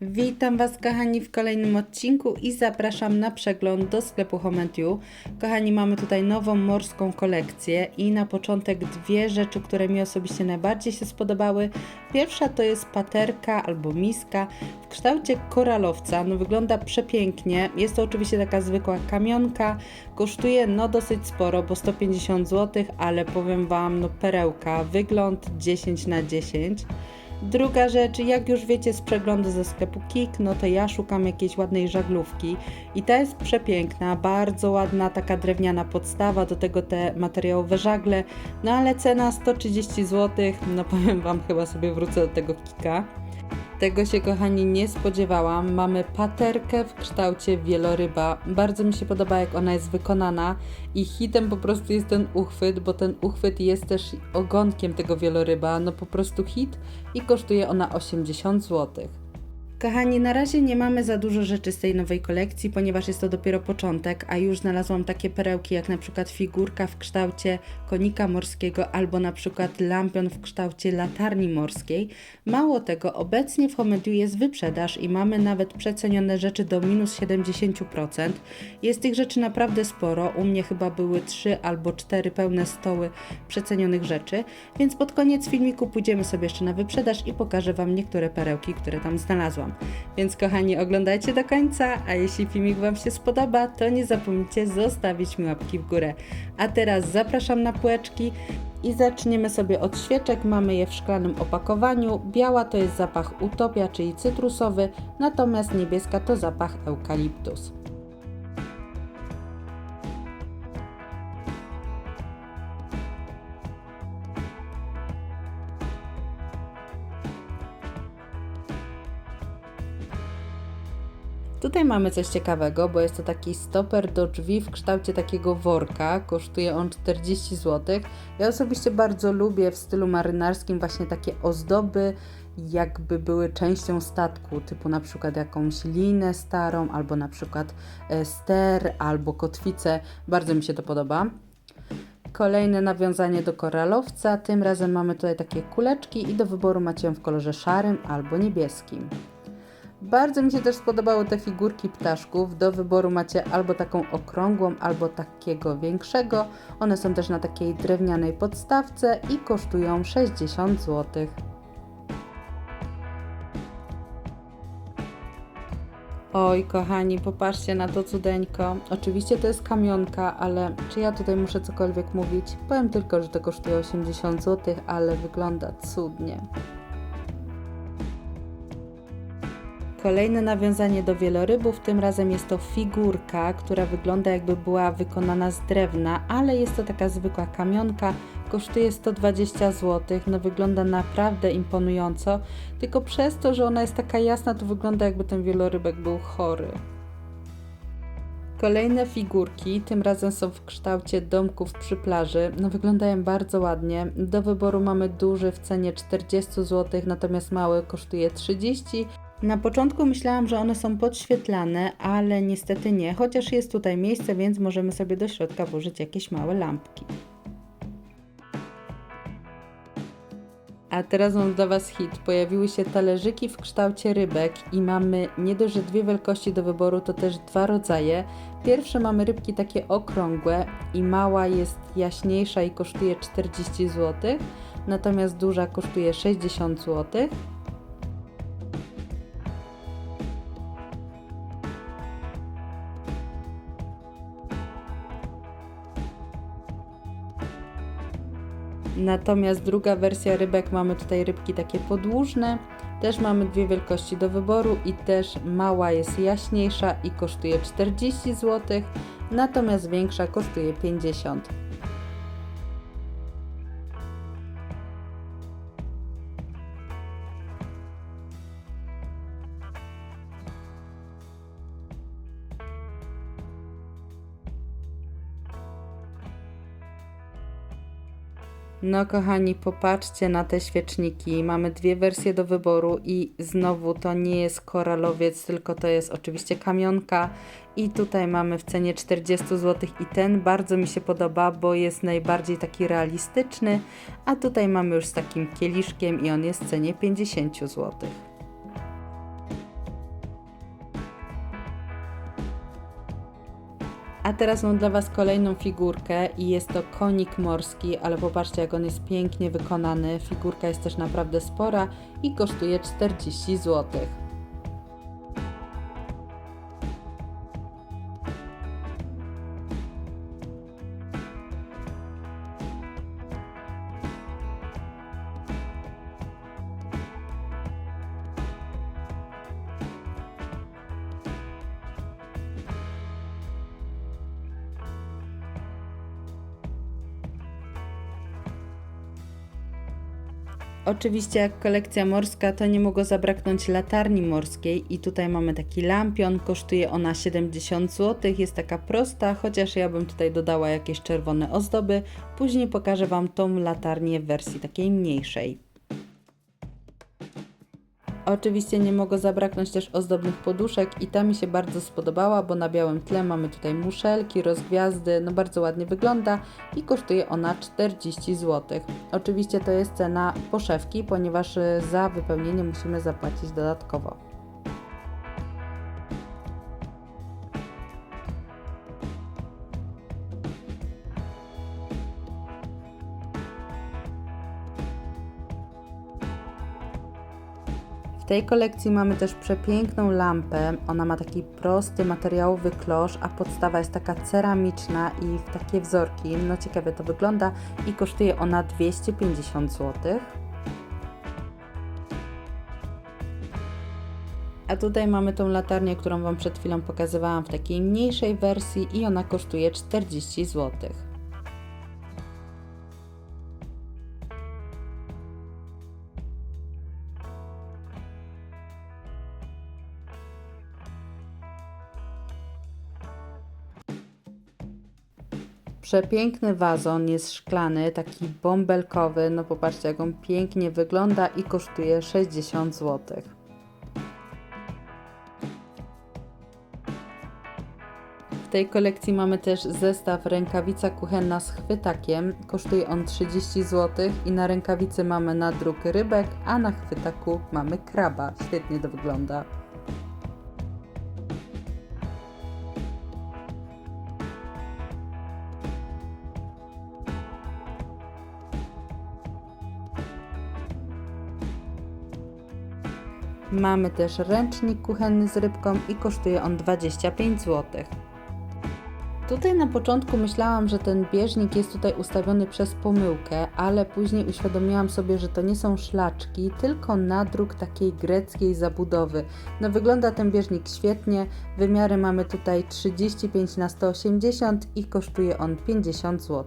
Witam Was kochani w kolejnym odcinku i zapraszam na przegląd do sklepu Home You. Kochani, mamy tutaj nową morską kolekcję i na początek dwie rzeczy, które mi osobiście najbardziej się spodobały. Pierwsza to jest paterka albo miska w kształcie koralowca. No wygląda przepięknie. Jest to oczywiście taka zwykła kamionka. Kosztuje no dosyć sporo, bo 150 zł, ale powiem Wam, no perełka. Wygląd 10 na 10. Druga rzecz, jak już wiecie z przeglądu ze sklepu Kik, no to ja szukam jakiejś ładnej żaglówki i ta jest przepiękna, bardzo ładna, taka drewniana podstawa, do tego te materiałowe żagle, no ale cena 130 zł, no powiem Wam, chyba sobie wrócę do tego Kika. Tego się, kochani, nie spodziewałam. Mamy paterkę w kształcie wieloryba. Bardzo mi się podoba, jak ona jest wykonana i hitem po prostu jest ten uchwyt, bo ten uchwyt jest też ogonkiem tego wieloryba. No po prostu hit i kosztuje ona 80 zł. Kochani, na razie nie mamy za dużo rzeczy z tej nowej kolekcji, ponieważ jest to dopiero początek, a już znalazłam takie perełki jak na przykład figurka w kształcie konika morskiego albo na przykład lampion w kształcie latarni morskiej. Mało tego, obecnie w Homedu jest wyprzedaż i mamy nawet przecenione rzeczy do minus 70%. Jest tych rzeczy naprawdę sporo, u mnie chyba były 3 albo 4 pełne stoły przecenionych rzeczy, więc pod koniec filmiku pójdziemy sobie jeszcze na wyprzedaż i pokażę Wam niektóre perełki, które tam znalazłam. Więc kochani, oglądajcie do końca, a jeśli filmik Wam się spodoba, to nie zapomnijcie zostawić mi łapki w górę. A teraz zapraszam na półeczki i zaczniemy sobie od świeczek. Mamy je w szklanym opakowaniu. Biała to jest zapach utopia, czyli cytrusowy, natomiast niebieska to zapach eukaliptus. Tutaj mamy coś ciekawego, bo jest to taki stoper do drzwi w kształcie takiego worka. Kosztuje on 40 zł. Ja osobiście bardzo lubię w stylu marynarskim właśnie takie ozdoby, jakby były częścią statku, typu na przykład jakąś linę starą, albo na przykład e, ster, albo kotwicę. Bardzo mi się to podoba. Kolejne nawiązanie do koralowca. Tym razem mamy tutaj takie kuleczki i do wyboru macie ją w kolorze szarym albo niebieskim. Bardzo mi się też spodobały te figurki ptaszków. Do wyboru macie albo taką okrągłą, albo takiego większego. One są też na takiej drewnianej podstawce i kosztują 60 zł. Oj, kochani, popatrzcie na to cudeńko. Oczywiście to jest kamionka, ale czy ja tutaj muszę cokolwiek mówić? Powiem tylko, że to kosztuje 80 zł, ale wygląda cudnie. Kolejne nawiązanie do wielorybów, tym razem jest to figurka, która wygląda jakby była wykonana z drewna, ale jest to taka zwykła kamionka, kosztuje 120 zł, no wygląda naprawdę imponująco, tylko przez to, że ona jest taka jasna, to wygląda jakby ten wielorybek był chory. Kolejne figurki, tym razem są w kształcie domków przy plaży. No wyglądają bardzo ładnie. Do wyboru mamy duży w cenie 40 zł, natomiast mały kosztuje 30 na początku myślałam, że one są podświetlane, ale niestety nie, chociaż jest tutaj miejsce, więc możemy sobie do środka włożyć jakieś małe lampki. A teraz mam dla Was hit. Pojawiły się talerzyki w kształcie rybek i mamy nie dość, że dwie wielkości do wyboru, to też dwa rodzaje. Pierwsze mamy rybki takie okrągłe i mała jest jaśniejsza i kosztuje 40 zł, natomiast duża kosztuje 60 zł. Natomiast druga wersja rybek mamy tutaj rybki takie podłużne. Też mamy dwie wielkości do wyboru i też mała jest jaśniejsza i kosztuje 40 zł, natomiast większa kosztuje 50 zł. No kochani, popatrzcie na te świeczniki. Mamy dwie wersje do wyboru i znowu to nie jest koralowiec, tylko to jest oczywiście kamionka i tutaj mamy w cenie 40 zł i ten bardzo mi się podoba, bo jest najbardziej taki realistyczny, a tutaj mamy już z takim kieliszkiem i on jest w cenie 50 zł. A teraz mam dla Was kolejną figurkę i jest to konik morski, ale popatrzcie jak on jest pięknie wykonany. Figurka jest też naprawdę spora i kosztuje 40 zł. Oczywiście jak kolekcja morska to nie mogło zabraknąć latarni morskiej i tutaj mamy taki lampion, kosztuje ona 70 zł, jest taka prosta, chociaż ja bym tutaj dodała jakieś czerwone ozdoby. Później pokażę Wam tą latarnię w wersji takiej mniejszej. Oczywiście nie mogło zabraknąć też ozdobnych poduszek i ta mi się bardzo spodobała, bo na białym tle mamy tutaj muszelki, rozgwiazdy, no bardzo ładnie wygląda i kosztuje ona 40 zł. Oczywiście to jest cena poszewki, ponieważ y, za wypełnienie musimy zapłacić dodatkowo. Tej kolekcji mamy też przepiękną lampę. Ona ma taki prosty materiałowy klosz, a podstawa jest taka ceramiczna i w takie wzorki. No ciekawie to wygląda i kosztuje ona 250 zł. A tutaj mamy tą latarnię, którą Wam przed chwilą pokazywałam w takiej mniejszej wersji i ona kosztuje 40 zł. Przepiękny wazon jest szklany, taki bąbelkowy. No popatrzcie, jak on pięknie wygląda i kosztuje 60 zł. W tej kolekcji mamy też zestaw rękawica kuchenna z chwytakiem. Kosztuje on 30 zł i na rękawicy mamy nadruk rybek, a na chwytaku mamy kraba. Świetnie to wygląda. Mamy też ręcznik kuchenny z rybką i kosztuje on 25 zł. Tutaj na początku myślałam, że ten bieżnik jest tutaj ustawiony przez pomyłkę, ale później uświadomiłam sobie, że to nie są szlaczki, tylko nadruk takiej greckiej zabudowy. No wygląda ten bieżnik świetnie, wymiary mamy tutaj 35 na 180 i kosztuje on 50 zł.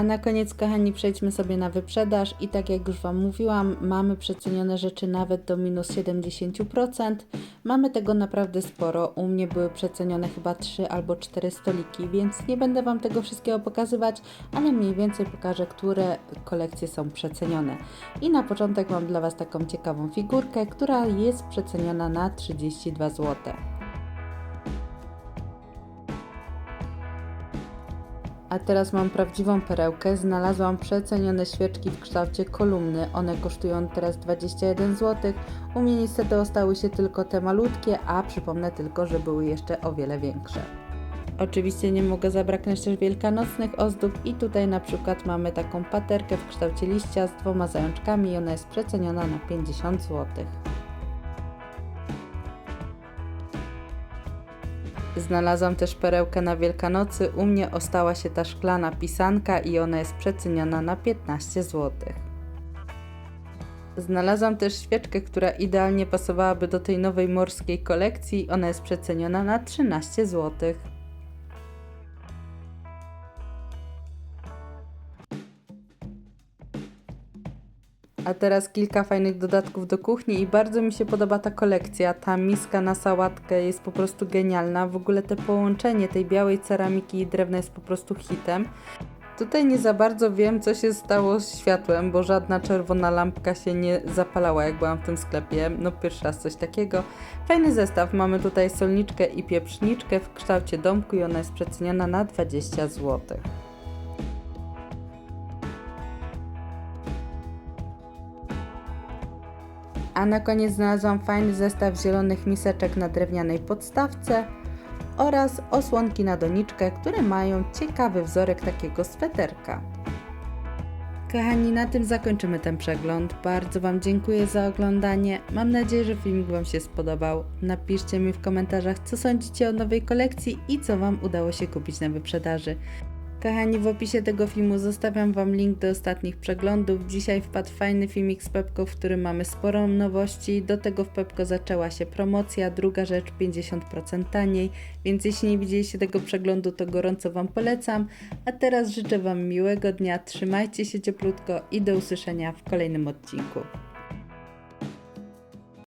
A na koniec, kochani, przejdźmy sobie na wyprzedaż i tak jak już Wam mówiłam, mamy przecenione rzeczy nawet do minus 70%. Mamy tego naprawdę sporo. U mnie były przecenione chyba 3 albo 4 stoliki, więc nie będę Wam tego wszystkiego pokazywać, ale mniej więcej pokażę, które kolekcje są przecenione. I na początek mam dla Was taką ciekawą figurkę, która jest przeceniona na 32 zł. A teraz mam prawdziwą perełkę. Znalazłam przecenione świeczki w kształcie kolumny. One kosztują teraz 21 zł. U mnie niestety ostały się tylko te malutkie, a przypomnę tylko, że były jeszcze o wiele większe. Oczywiście nie mogę zabraknąć też wielkanocnych ozdób i tutaj na przykład mamy taką paterkę w kształcie liścia z dwoma zajączkami i ona jest przeceniona na 50 zł. Znalazłam też perełkę na Wielkanocy. U mnie ostała się ta szklana pisanka i ona jest przeceniona na 15 zł. Znalazłam też świeczkę, która idealnie pasowałaby do tej nowej morskiej kolekcji. Ona jest przeceniona na 13 zł. A teraz kilka fajnych dodatków do kuchni i bardzo mi się podoba ta kolekcja. Ta miska na sałatkę jest po prostu genialna. W ogóle te połączenie tej białej ceramiki i drewna jest po prostu hitem. Tutaj nie za bardzo wiem, co się stało z światłem, bo żadna czerwona lampka się nie zapalała, jak byłam w tym sklepie. No pierwszy raz coś takiego. Fajny zestaw. Mamy tutaj solniczkę i pieprzniczkę w kształcie domku i ona jest przeceniona na 20 zł. A na koniec znalazłam fajny zestaw zielonych miseczek na drewnianej podstawce oraz osłonki na doniczkę, które mają ciekawy wzorek takiego sweterka. Kochani, na tym zakończymy ten przegląd. Bardzo Wam dziękuję za oglądanie. Mam nadzieję, że filmik Wam się spodobał. Napiszcie mi w komentarzach, co sądzicie o nowej kolekcji i co Wam udało się kupić na wyprzedaży. Kochani, w opisie tego filmu zostawiam Wam link do ostatnich przeglądów. Dzisiaj wpadł fajny filmik z Pepko, w którym mamy sporo nowości. Do tego w Pepko zaczęła się promocja, druga rzecz 50% taniej, więc jeśli nie widzieliście tego przeglądu, to gorąco Wam polecam. A teraz życzę Wam miłego dnia, trzymajcie się cieplutko i do usłyszenia w kolejnym odcinku.